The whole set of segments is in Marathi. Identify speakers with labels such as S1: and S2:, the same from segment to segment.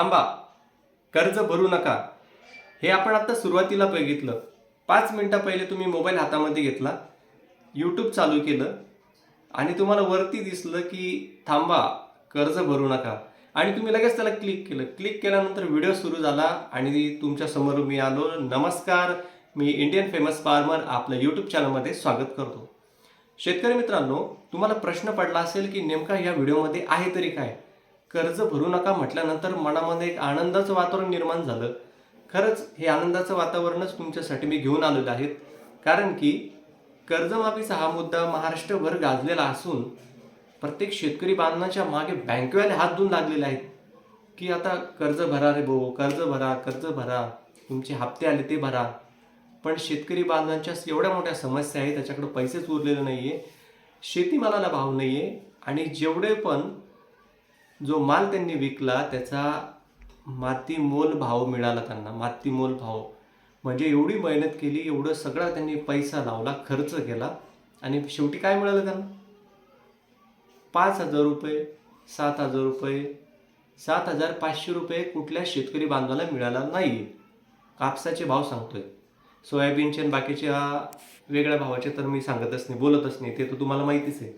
S1: थांबा. कर्ज भरू नका. हे आपण आता सुरुवातीला बघितलं पाच मिनटं पहिले तुम्ही मोबाईल हातामध्ये घेतला. यूट्यूब चालू केलं. आणि तुम्हाला वरती दिसलं की थांबा कर्ज भरू नका. आणि तुम्ही लगेच त्याला क्लिक केलं. क्लिक केल्यानंतर व्हिडिओ सुरू झाला आणि तुमच्यासमोर मी आलो. नमस्कार. मी इंडियन फेमस फार्मर आपलं यूट्यूब चॅनलमध्ये स्वागत करतो. शेतकरी मित्रांनो तुम्हाला प्रश्न पडला असेल की नेमका या व्हिडिओमध्ये आहे तरी काय? कर्ज भरू नका म्हटल्यानंतर मनामध्ये एक आनंदाचं वातावरण निर्माण झालं. खरंच हे आनंदाचं वातावरणच तुमच्यासाठी मी घेऊन आलेलो आहे. कारण की कर्जमाफीचा हा मुद्दा महाराष्ट्रभर गाजलेला असून प्रत्येक शेतकरी बांधवांच्या मागे बँकेवाले हात धुवून लागलेले आहेत. की आता कर्ज भरा रे भाऊ कर्ज भरा कर्ज भरा. तुमचे हप्ते आले ते भरा. पण शेतकरी बांधवांच्या एवढ्या मोठ्या समस्या आहेत त्याच्याकडे पैसेच उरलेले नाही आहे शेतीमालाला भाव नाही आहे आणि जेवढे पण जो माल त्यांनी विकला त्याचा मातीमोल भाव मिळाला त्यांना. मातीमोल भाव. म्हणजे एवढी मेहनत केली एवढं सगळा त्यांनी पैसा लावला खर्च केला आणि शेवटी काय मिळालं त्यांना? पाच हजार रुपये सात हजार रुपये सात हजार पाचशे रुपये कुठल्या शेतकरी बांधवाला मिळाला नाही कापसाचे भाव सांगतोय. सोयाबीनचे आणि बाकीच्या वेगळ्या भावाचे तर मी सांगतच नाही बोलतच नाही ते तर तुम्हाला माहितीच आहे.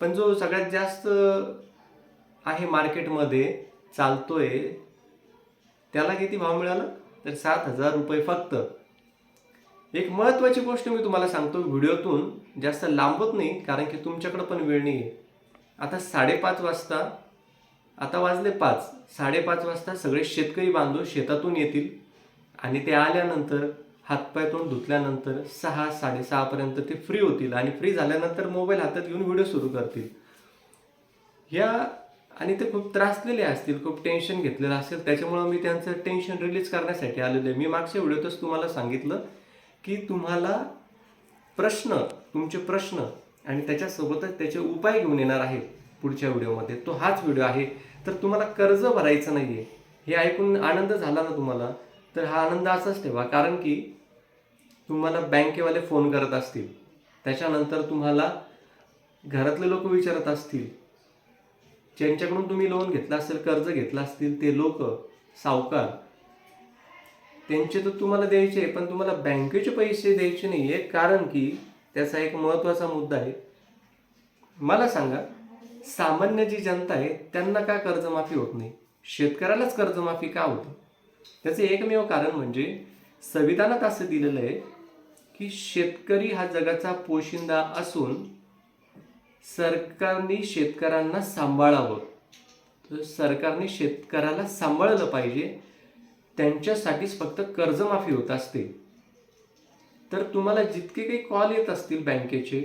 S1: पण जो सगळ्यात जास्त आहे मार्केटमध्ये चालतोय. त्याला किती भाव मिळाला? तर सात हजार रुपये फक्त. एक महत्त्वाची गोष्ट मी तुम्हाला सांगतो व्हिडिओतून. जास्त लांबत नाही कारण की तुमच्याकडं पण वेळ नाही आहे आता साडेपाच वाजता आता वाजले पाच. साडेपाच वाजता सगळे शेतकरी बांधव शेतातून येतील. आणि ते आल्यानंतर हातपाय तोंड धुतल्यानंतर सहा साडेसहापर्यंत ते फ्री होतील. आणि फ्री झाल्यानंतर मोबाईल हातात घेऊन व्हिडिओ सुरू करतील. या आणि ते खूप त्रासलेले असतील खूप टेन्शन घेतलेलं असेल त्याच्यामुळं मी त्यांचं टेन्शन रिलीज करण्यासाठी आलेलो आहे. मी मागच्या व्हिडिओतच तुम्हाला सांगितलं की तुम्हाला प्रश्न तुमचे प्रश्न आणि त्याच्यासोबतच त्याचे उपाय घेऊन येणार आहे पुढच्या व्हिडिओमध्ये. तो हाच व्हिडिओ आहे. तर तुम्हाला कर्ज भरायचं नाही आहे हे ऐकून आनंद झाला ना तुम्हाला? तर हा आनंद असाच ठेवा. कारण की तुम्हाला बँकेवाले फोन करत असतील. त्याच्यानंतर तुम्हाला घरातले लोक विचारत असतील. ज्यांच्याकडून तुम्ही लोन घेतलं असेल कर्ज घेतलं असतील ते लोक सावकार त्यांचे तर तुम्हाला द्यायचे आहे, पण तुम्हाला बँकेचे पैसे द्यायचे नाही आहे कारण की त्याचा एक महत्त्वाचा मुद्दा आहे. मला सांगा सामान्य जी जनता आहे त्यांना का कर्जमाफी होत नाही? शेतकऱ्यालाच कर्जमाफी का होते त्याचे एकमेव कारण म्हणजे संविधानात असं दिलेलं आहे की शेतकरी हा जगाचा पोशिंदा असून सरकारने शेतकऱ्यांना सांभाळावं. तर सरकारने शेतकऱ्याला सांभाळलं पाहिजे. त्यांच्यासाठीच फक्त कर्जमाफी होत असते. तर तुम्हाला जितके काही कॉल येत असतील बँकेचे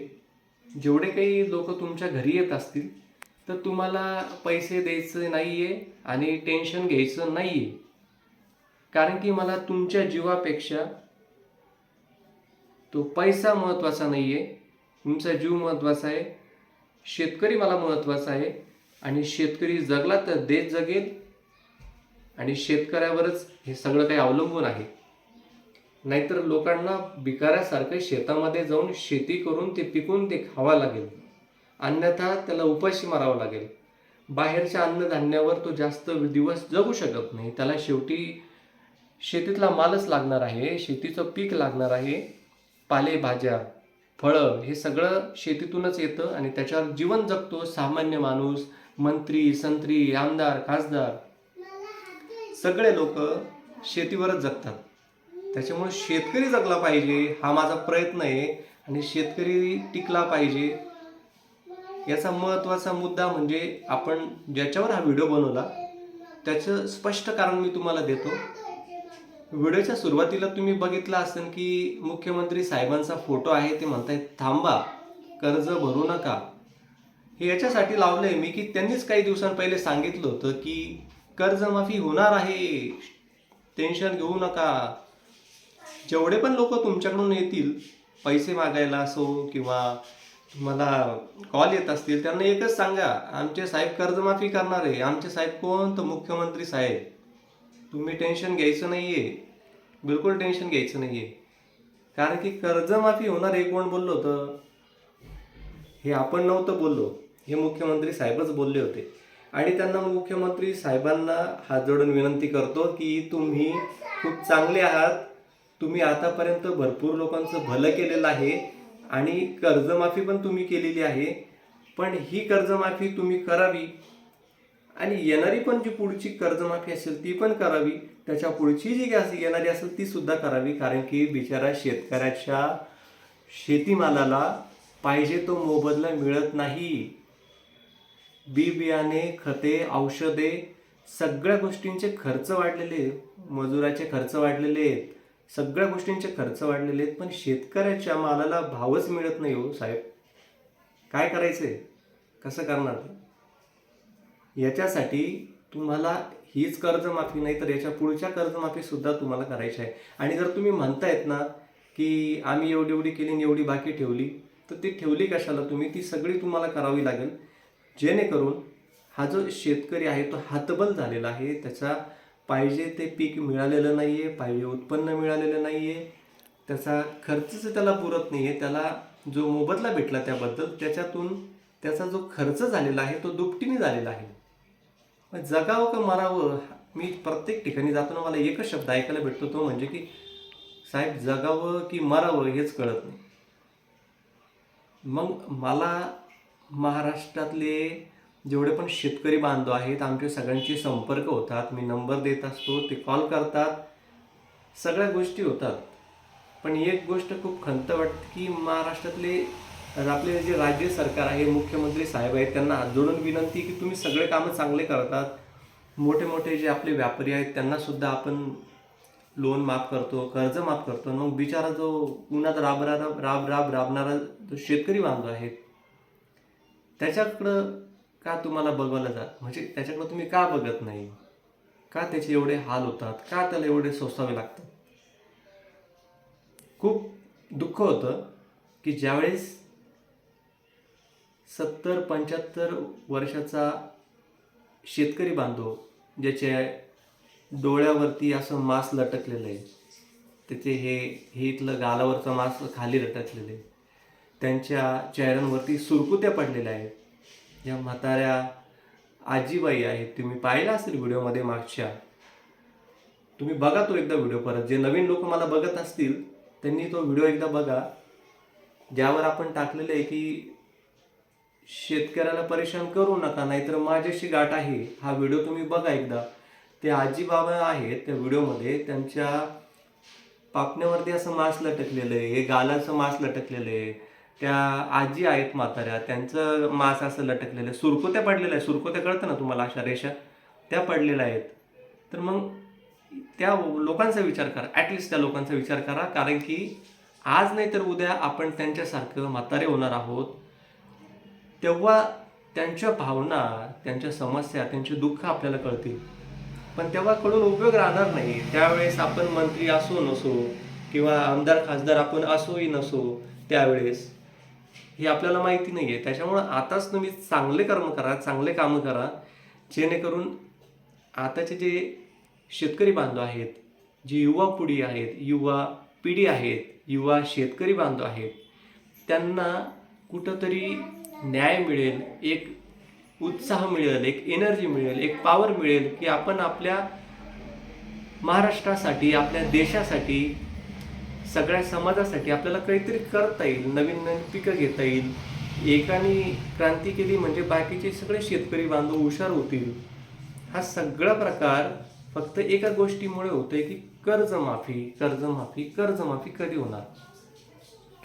S1: जेवढे काही लोक तुमच्या घरी येत असतील तर तुम्हाला पैसे द्यायचे नाही आहे आणि टेन्शन घ्यायचं नाही आहे कारण की मला तुमच्या जीवापेक्षा तो पैसा महत्त्वाचा नाही आहे तुमचा जीव महत्त्वाचा आहे. शेतकरी मला महत्त्वाचा आहे. आणि शेतकरी जगला तर देश जगेल. आणि शेतकऱ्यावरच हे सगळं काही अवलंबून आहे. नाहीतर लोकांना भिकाऱ्यासारखं शेतामध्ये जाऊन शेती करून ते पिकून ते खावा लागेल. अन्यथा त्याला उपाशी मारावं लागेल. बाहेरच्या अन्नधान्यावर तो जास्त दिवस जगू शकत नाही. त्याला शेवटी शेतीतला मालच लागणार आहे. शेतीचं पीक लागणार आहे. पालेभाज्या फळं हे सगळं शेतीतूनच येतं आणि त्याच्यावर जीवन जगतो सामान्य माणूस मंत्री संत्री आमदार खासदार. सगळे लोक शेतीवरच जगतात. त्याच्यामुळे शेतकरी जगला पाहिजे हा माझा प्रयत्न आहे आणि शेतकरी टिकला पाहिजे. याचा महत्त्वाचा मुद्दा म्हणजे आपण ज्याच्यावर हा व्हिडिओ बनवला त्याचं स्पष्ट कारण मी तुम्हाला देतो. व्हिडिओच्या सुरुवातीला तुम्ही बघितलं असेल की मुख्यमंत्री साहेबांचा फोटो आहे ते म्हणतायत थांबा कर्ज भरू नका. हे याच्यासाठी लावलंय. मी की त्यांनीच काही दिवसां पहिले सांगितलं होतं की कर्जमाफी होणार आहे. टेन्शन घेऊ नका. जेवढे पण लोक तुमच्याकडून येतील पैसे मागायला असो किंवा तुम्हाला कॉल येत असतील त्यांना एकच सांगा आमचे साहेब कर्जमाफी करणार आहे. आमचे साहेब कोण तर मुख्यमंत्री साहेब? तुम्ही टेन्शन घ्यायचं नाही आहे बिलकुल टेन्शन घ्यायचं नाही आहे कारण की कर्जमाफी होणार हे कोण बोललो होतं? हे आपण नव्हतं बोललो. हे मुख्यमंत्री साहेबच बोलले होते. आणि त्यांना मुख्यमंत्री साहेबांना हात जोडून विनंती करतो की तुम्ही खूप चांगले आहात. तुम्ही आतापर्यंत भरपूर लोकांचं भलं केलेलं आहे आणि कर्जमाफी पण तुम्ही केलेली आहे. पण ही कर्जमाफी तुम्ही करावी. आणि येणारी पण जी पुढची कर्जमाफी असेल ती पण करावी. त्याच्या पुढची जी काही येणारी असेल ती सुद्धा करावी. कारण की बिचारा शेतकऱ्याच्या शेतीमालाला पाहिजे तो मोबदला मिळत नाही. बी बियाणे खते औषधे सगळ्या गोष्टींचे खर्च वाढलेले आहेत. मजुराचे खर्च वाढलेले आहेत. सगळ्या गोष्टींचे खर्च वाढलेले आहेत. पण शेतकऱ्याच्या मालाला भावच मिळत नाही हो साहेब. काय करायचे कसं करणार ते? याच्यासाठी तुम्हाला हीच कर्जमाफी नाही तर याच्या पुढच्या कर्जमाफीसुद्धा तुम्हाला करायची आहे. आणि जर तुम्ही म्हणतायत ना की आम्ही एवढी एवढी केली आणि एवढी बाकी ठेवली तर ती ठेवली कशाला तुम्ही? ती सगळी तुम्हाला करावी लागेल. जेणेकरून हा जो शेतकरी आहे तो हातबल झालेला आहे. त्याचा पाहिजे ते पीक मिळालेलं नाही आहे पाहिजे उत्पन्न मिळालेलं नाही आहे त्याचा खर्चच त्याला पुरत नाही आहे त्याला जो मोबदला भेटला त्याबद्दल त्याच्यातून त्याचा जो खर्च झालेला आहे तो दुपटीने झालेला आहे. मग जगावं का मरावं मी प्रत्येक ठिकाणी जाताना मला एकच शब्द ऐकायला भेटतो तो म्हणजे की साहेब जगावं की मरावं हेच कळत नाही. मग मला महाराष्ट्रातले जेवढे पण शेतकरी बांधव आहेत आमचे सगळ्यांचे संपर्क होतात मी नंबर देत असतो ते कॉल करतात सगळ्या गोष्टी होतात. पण एक गोष्ट खूप खंत वाटते की महाराष्ट्रातले आपले जे राज्य सरकार आहे मुख्यमंत्री साहेब आहेत त्यांना हात जोडून विनंती की तुम्ही सगळे कामं चांगले करतात. मोठे मोठे जे आपले व्यापारी आहेत त्यांना सुद्धा आपण लोन माफ करतो कर्ज माफ करतो. मग बिचारा जो उन्हात राबरा राब राब राबणारा जो शेतकरी बांधव आहे त्याच्याकडं का तुम्हाला बघवलं जात म्हणजे त्याच्याकडं तुम्ही का बघत नाही? का त्याचे एवढे हाल होतात? का त्याला एवढे सोसावे लागतात? खूप दुःख होतं की ज्यावेळेस सत्तर पंच्याहत्तर वर्षाचा शेतकरी बांधव ज्याच्या डोळ्यावरती असं मांस लटकलेलं आहे. त्याचे हे हे इथलं गालावरचं मांस खाली लटकलेलं आहे. त्यांच्या चेहऱ्यांवरती सुरकुत्या पडलेल्या आहेत. या म्हाताऱ्या आजीबाई आहेत. तुम्ही पाहिला असेल व्हिडिओमध्ये मागच्या. तुम्ही बघा तो एकदा व्हिडिओ परत. जे नवीन लोक मला बघत असतील त्यांनी तो व्हिडिओ एकदा बघा. ज्यावर आपण टाकलेलं आहे की शेतकऱ्याला परेशान करू नका नाहीतर माझ्याशी गाठ आहे. हा व्हिडिओ तुम्ही बघा एकदा. ते आजी बाबा आहेत त्या व्हिडिओमध्ये त्यांच्या पापण्यावरती असं मांस लटकलेलं आहे हे गालाचं मांस लटकलेलं आहे. त्या आजी आहेत म्हाताऱ्या त्यांचं मांस असं लटकलेलं आहे. सुरकोत्या पडलेल्या आहे सुरकोत्या कळतं ना तुम्हाला अशा रेषा? त्या पडलेल्या आहेत. तर मग त्या लोकांचा विचार करा. ॲटलिस्ट त्या लोकांचा विचार करा. कारण की आज नाही तर उद्या आपण त्यांच्यासारखं म्हातारे होणार आहोत. तेव्हा त्यांच्या भावना त्यांच्या समस्या त्यांचे दुःख आपल्याला कळतील. पण तेव्हा कळून उपयोग राहणार नाही. त्यावेळेस आपण मंत्री असो नसो किंवा आमदार खासदार आपण असोही नसो त्यावेळेस हे आपल्याला माहिती नाही आहे त्याच्यामुळं आताच तुम्ही चांगले कर्म करा चांगले कामं करा. जेणेकरून आताचे जे शेतकरी बांधव आहेत जी युवा पिढी आहेत युवा पिढी आहेत युवा शेतकरी बांधव आहेत त्यांना कुठंतरी न्याय मिळेल एक उत्साह मिळेल एक एनर्जी मिळेल एक पॉवर मिळेल की आपण आपल्या महाराष्ट्रासाठी आपल्या देशासाठी सगळ्या समाजासाठी आपल्याला काहीतरी करता येईल नवीन नवीन पिकं घेता येईल. एकाने क्रांती केली म्हणजे बाकीचे सगळे शेतकरी बांधव हुशार होतील. हा सगळा प्रकार फक्त एका गोष्टीमुळे होतोय की कर्जमाफी कर्जमाफी कर्जमाफी कधी होणार?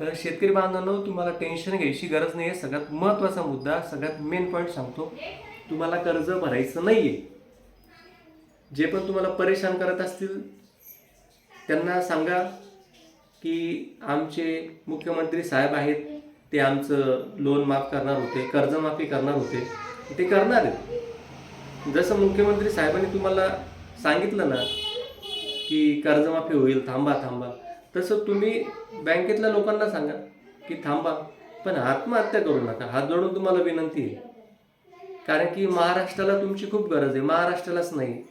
S1: तर शेतकरी बांधवांनो तुम्हाला टेन्शन घ्यायची गरज नाही आहे सगळ्यात महत्त्वाचा मुद्दा सगळ्यात मेन पॉईंट सांगतो. तुम्हाला कर्ज भरायचं नाही आहे जे पण तुम्हाला परेशान करत असतील त्यांना सांगा की आमचे मुख्यमंत्री साहेब आहेत ते आमचं लोन माफ करणार होते कर्जमाफी करणार होते. ते करणार आहेत. जसं मुख्यमंत्री साहेबांनी तुम्हाला सांगितलं ना की कर्जमाफी होईल थांबा थांबा. तसं तुम्ही बँकेतल्या लोकांना सांगा की थांबा पण आत्महत्या करू नका. हात जोडून तुम्हाला विनंती आहे. कारण की महाराष्ट्राला तुमची खूप गरज आहे. महाराष्ट्रालाच नाही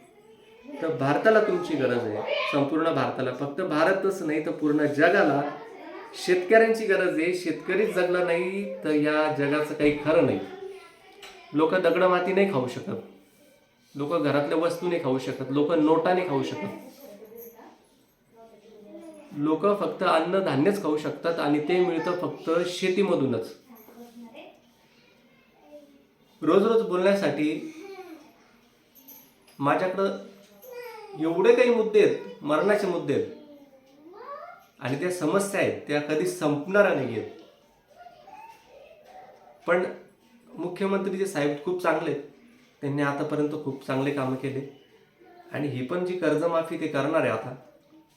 S1: तर भारताला तुमची गरज आहे. संपूर्ण भारताला. फक्त भारतच नाही तर पूर्ण जगाला शेतकऱ्यांची गरज आहे. शेतकरीच जगला नाही तर या जगाचं काही खरं नाही. लोक दगडमाती नाही खाऊ शकत. लोक घरातल्या वस्तू नाही खाऊ शकत. लोक नोटा नाही खाऊ शकत. लोक फक्त अन्नधान्यच खाऊ शकतात आणि ते मिळतं फक्त शेतीमधूनच. रोज रोज बोलण्यासाठी माझ्याकडं एवढे काही मुद्दे आहेत मरणाचे मुद्दे आहेत. आणि त्या समस्या आहेत त्या कधी संपणाऱ्या नाही आहेत. पण मुख्यमंत्री जे साहेब खूप चांगले आहेत त्यांनी आतापर्यंत खूप चांगले कामं केले. आणि ही पण जी कर्जमाफी ते करणार आहे आता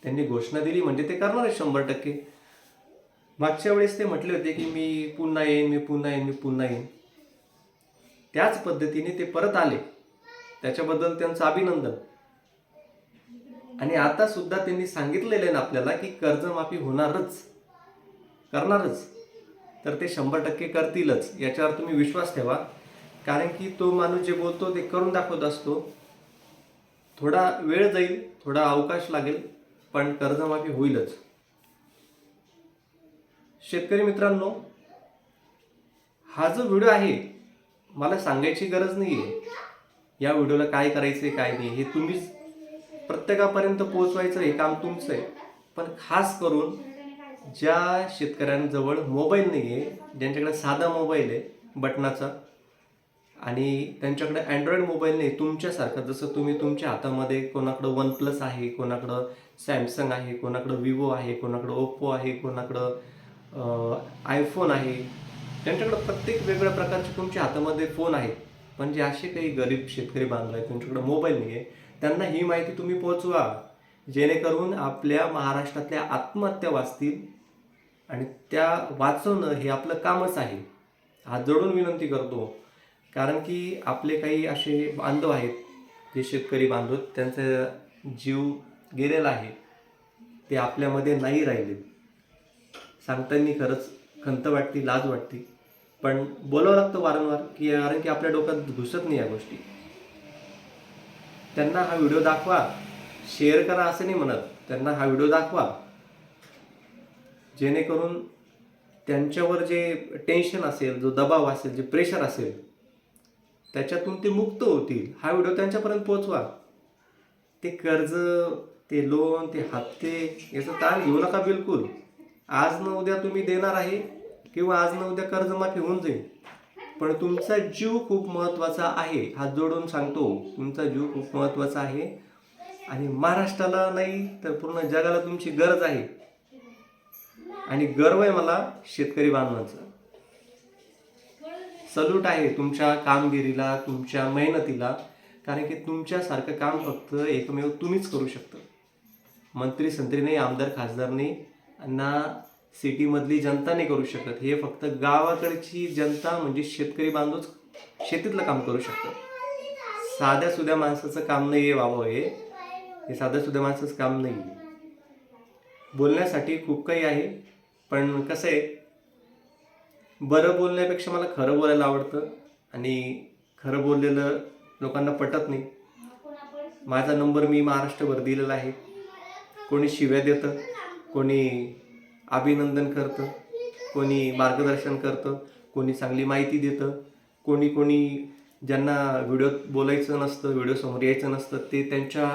S1: त्यांनी घोषणा दिली म्हणजे ते करणार आहे शंभर टक्के. मागच्या वेळेस ते म्हटले होते की मी पुन्हा येईन मी पुन्हा येईन मी पुन्हा येईन. त्याच पद्धतीने ते परत आले. त्याच्याबद्दल त्यांचं अभिनंदन. आणि आता सुद्धा त्यांनी सांगितलेलं आहे ना आपल्याला की कर्जमाफी होणारच. करणारच. तर ते शंभर टक्के करतीलच याच्यावर तुम्ही विश्वास ठेवा. कारण की तो माणूस जे बोलतो ते करून दाखवत असतो. थोडा वेळ जाईल थोडा अवकाश लागेल. पण कर्जमाफी होईलच. शेतकरी मित्रांनो हा जो व्हिडिओ आहे मला सांगायची गरज नाही आहे या व्हिडिओला काय करायचं आहे काय नाही हे तुम्हीच प्रत्येकापर्यंत पोहोचवायचं हे काम तुमचं आहे पण खास करून ज्या शेतकऱ्यांजवळ मोबाईल नाही आहे ज्यांच्याकडे साधा मोबाईल आहे बटनाचा आणि त्यांच्याकडे अँड्रॉइड मोबाईल नाही तुमच्यासारखं. जसं तुम्ही तुमच्या हातामध्ये कोणाकडं वन प्लस आहे कोणाकडं सॅमसंग आहे कोणाकडं विवो आहे कोणाकडं ओप्पो आहे कोणाकडं आयफोन आहे. त्यांच्याकडं प्रत्येक वेगळ्या प्रकारचे तुमच्या हातामध्ये फोन आहेत. पण जे असे काही गरीब शेतकरी बांधव आहेत त्यांच्याकडं मोबाईल नाही आहे त्यांना ही माहिती तुम्ही पोहोचवा. जेणेकरून आपल्या महाराष्ट्रातल्या आत्महत्या वाचतील आणि त्या वाचवणं हे आपलं कामच आहे. हात जोडून विनंती करतो. कारण की आपले काही असे बांधव आहेत जे शेतकरी बांधव त्यांचा जीव गेलेला आहे. ते आपल्यामध्ये नाही राहिले. सांगताना खरंच खंत वाटते लाज वाटते. पण बोलावं लागतं वारंवार की कारण की आपल्या डोक्यात घुसत नाही या गोष्टी. त्यांना हा व्हिडिओ दाखवा. शेअर करा असं नाही म्हणत. त्यांना हा व्हिडिओ दाखवा. जेणेकरून त्यांच्यावर जे टेन्शन असेल जो दबाव असेल जे प्रेशर असेल त्याच्यातून ते मुक्त होतील. हा व्हिडिओ त्यांच्यापर्यंत पोहोचवा. ते कर्ज ते लोन ते हप्ते याचा ताण घेऊ नका बिलकुल. आज न उद्या तुम्ही देणार आहे किंवा आज न उद्या कर्जमाफी होऊन जाईल. पण तुमचा जीव खूप महत्त्वाचा आहे हात जोडून सांगतो. तुमचा जीव खूप महत्त्वाचा आहे. आणि महाराष्ट्राला नाही तर पूर्ण जगाला तुमची गरज आहे. आणि गर्व आहे मला शेतकरी बांधवांचा. सल्यूट आहे तुमच्या कामगिरीला तुमच्या मेहनतीला. कारण की तुमच्यासारखं काम फक्त एकमेव तुम्हीच करू शकता. मंत्री संत्री नाही आमदार खासदार नाही ना सिटीमधली जनता नाही करू शकत. हे फक्त गावाकडची जनता म्हणजे शेतकरी बांधवच शेतीतलं काम करू शकतं साध्या सुध्या माणसाचं काम नाही आहे बाबा हे. हे साध्या सुध्या माणसाचं काम नाही आहे बोलण्यासाठी खूप काही आहे पण कसं आहे बरं बोलण्यापेक्षा मला खरं बोलायला आवडतं आणि खरं बोललेलं लोकांना पटत नाही. माझा नंबर मी महाराष्ट्रभर दिलेला आहे. कोणी शिव्या देतं कोणी अभिनंदन करतं कोणी मार्गदर्शन करतं कोणी चांगली माहिती देतं कोणी कोणी ज्यांना व्हिडिओत बोलायचं नसतं व्हिडिओसमोर यायचं नसतं ते त्यांच्या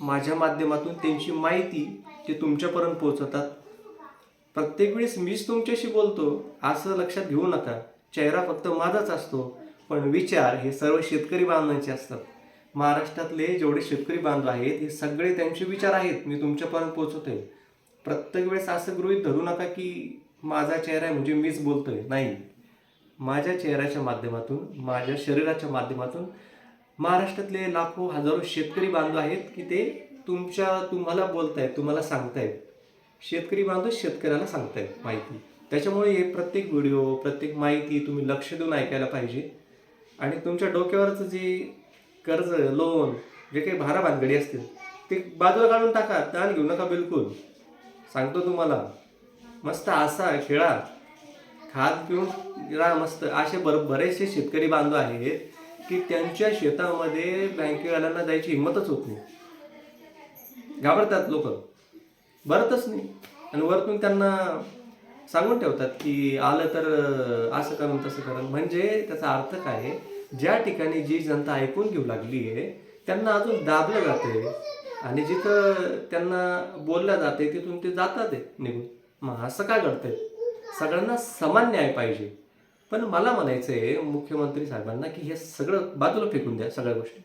S1: माझ्या माध्यमातून त्यांची माहिती ते तुमच्यापर्यंत पोहोचवतात. प्रत्येक वेळेस मीच तुमच्याशी बोलतो असं लक्षात घेऊ नका. चेहरा फक्त माझाच असतो. पण विचार हे सर्व शेतकरी बांधवांचे असतात. महाराष्ट्रातले जेवढे शेतकरी बांधव आहेत हे सगळे त्यांचे विचार आहेत. मी तुमच्यापर्यंत पोहोचवतोय प्रत्येक वेळेस असं गृहीत धरू नका की माझा चेहरा आहे म्हणजे मीच बोलतोय. नाही. माझ्या चेहऱ्याच्या माध्यमातून माझ्या शरीराच्या माध्यमातून महाराष्ट्रातले लाखो हजारो शेतकरी बांधव आहेत की ते तुमच्या तुम्हाला बोलतायत तुम्हाला सांगतायत. शेतकरी बांधव शेतकऱ्याला सांगतायत माहिती. त्याच्यामुळे हे प्रत्येक व्हिडिओ प्रत्येक माहिती तुम्ही लक्ष देऊन ऐकायला पाहिजे. आणि तुमच्या डोक्यावरचं जे कर्ज लोन जे काही भारा भानगडी असतील ते बाजूला काढून टाका ताण घेऊ नका बिलकुल. सांगतो तुम्हाला. मस्त असा खेळा. खात पिऊन राहा मस्त. असे बर बरेचसे शेतकरी बांधव आहेत की त्यांच्या शेतामध्ये बँकेवाल्यांना जायची हिंमतच होत नाही. घाबरतात लोक. भरतच नाही. आणि वरतून त्यांना सांगून ठेवतात की आलं तर असं करून तसं करून. म्हणजे त्याचा अर्थ काय आहे? ज्या ठिकाणी जी जनता ऐकून घेऊ लागली आहे त्यांना अजून दाबलं जाते आणि जिथं त्यांना बोललं जाते तिथून ते जातात आहे निघून. मग असं का घडतंय? सगळ्यांना समान न्याय पाहिजे. पण मला म्हणायचं आहे मुख्यमंत्री साहेबांना की हे सगळं बाजूला फेकून द्या सगळ्या गोष्टी.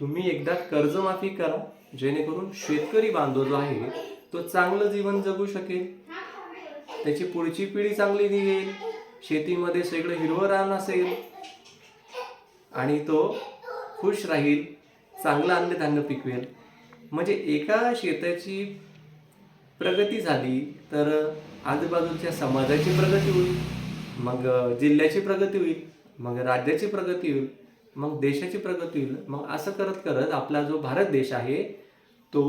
S1: तुम्ही एकदा कर्जमाफी करा. जेणेकरून शेतकरी बांधव जो आहे तो चांगलं जीवन जगू शकेल. त्याची पुढची पिढी चांगली निघेल. शेतीमध्ये सगळं हिरवं रान असेल. आणि तो खुश राहील. चांगलं अन्नधान्य पिकवेल. म्हणजे एका शेताची प्रगती झाली तर आजूबाजूच्या समाजाची प्रगती होईल. मग जिल्ह्याची प्रगती होईल. मग राज्याची प्रगती होईल. मग देशाची प्रगती होईल. मग असं करत करत आपला जो भारत देश आहे तो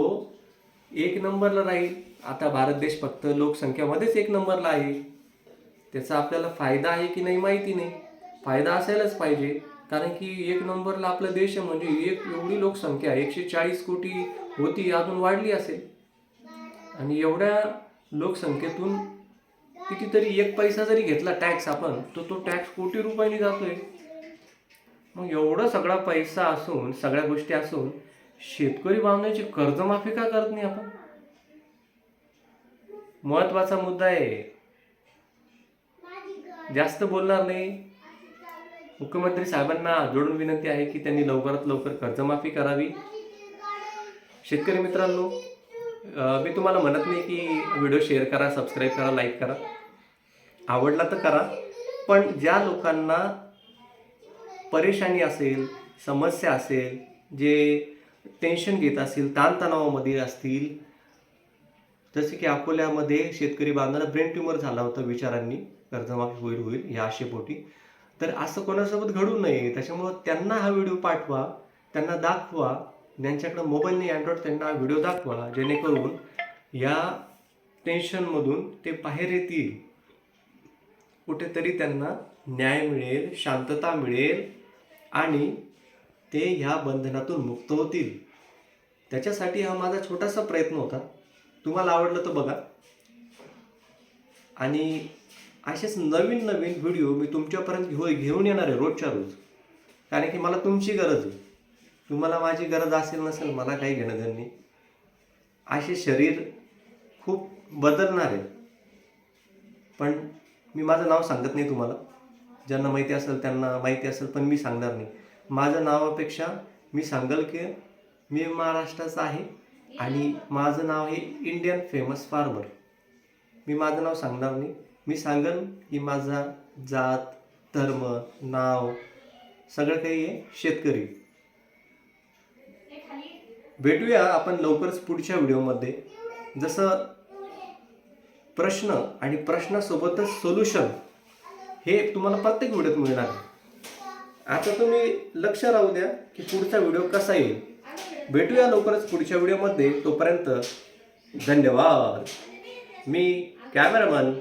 S1: एक नंबरला राहील. आता भारत देश फक्त लोकसंख्यामध्येच एक नंबरला आहे. त्याचा आपल्याला फायदा आहे की नाही माहिती नाही. फायदा असायलाच पाहिजे. कारण की एक नंबरला आपला देश आहे म्हणजे एक एवढी लोकसंख्या एकशे चाळीस कोटी होती अजून वाढली असेल. आणि एवढ्या लोकसंख्येतून कितीतरी एक पैसा जरी घेतला टॅक्स आपण तर तो टॅक्स कोटी रुपयांनी जातोय. मग एवढा सगळा पैसा असून सगळ्या गोष्टी असून शेतकरी बांधण्याची कर्जमाफी का करत नाही आपण? महत्त्वाचा मुद्दा आहे. जास्त बोलणार नाही. मुख्यमंत्री साहेबांना जोडून विनंती आहे की त्यांनी लवकरात लवकर कर्जमाफी करावी. शेतकरी मित्रांनो मी तुम्हाला म्हणत नाही की व्हिडिओ शेअर करा सबस्क्राईब करा लाईक करा. आवडला तर करा पण ज्या लोकांना परेशानी असेल समस्या असेल जे टेन्शन घेत असतील ताणतणावामध्ये असतील. जसे की अकोल्यामध्ये शेतकरी बांधवांना ब्रेन ट्युमर झाला होता विचारांनी कर्जमाफी होईल होईल या आशेपोटी. तर असं कोणासोबत घडू नये त्याच्यामुळं त्यांना हा व्हिडिओ पाठवा त्यांना दाखवा ज्यांच्याकडं मोबाईल नाही अँड्रॉइड त्यांना हा व्हिडिओ दाखवा जेणेकरून या टेन्शनमधून ते बाहेर येतील. कुठेतरी त्यांना न्याय मिळेल शांतता मिळेल आणि ते ह्या बंधनातून मुक्त होतील. त्याच्यासाठी हा माझा छोटासा प्रयत्न होता. तुम्हाला आवडलं तर बघा. आणि असेच नवीन नवीन व्हिडिओ मी तुमच्यापर्यंत घेऊ घेऊन येणार आहे रोजच्या रोज. कारण की मला तुमची गरज आहे. तुम्हाला माझी गरज असेल नसेल मला काही घेणं देणं नाही. असे शरीर खूप बदलणार आहे. पण मी माझं नाव सांगत नाही तुम्हाला. ज्यांना माहिती असेल त्यांना माहिती असेल पण मी सांगणार नाही. माझं नावापेक्षा मी सांगाल की मी महाराष्ट्राचा आहे आणि माझं नाव हे इंडियन फेमस फार्मर मी माझं नाव सांगणार नाही. मी सांगन की माझा जात धर्म नाव सगळं काही आहे शेतकरी. भेटूया आपण लवकरच पुढच्या व्हिडिओमध्ये. जसं प्रश्न आणि प्रश्नासोबतच सोल्युशन हे तुम्हाला प्रत्येक व्हिडिओत मिळणार. आहे. आता तुम्ही लक्ष राहू द्या की पुढचा व्हिडिओ कसा येईल. भेटूया लवकरच पुढच्या व्हिडिओमध्ये तोपर्यंत धन्यवाद. मी कॅमेरामन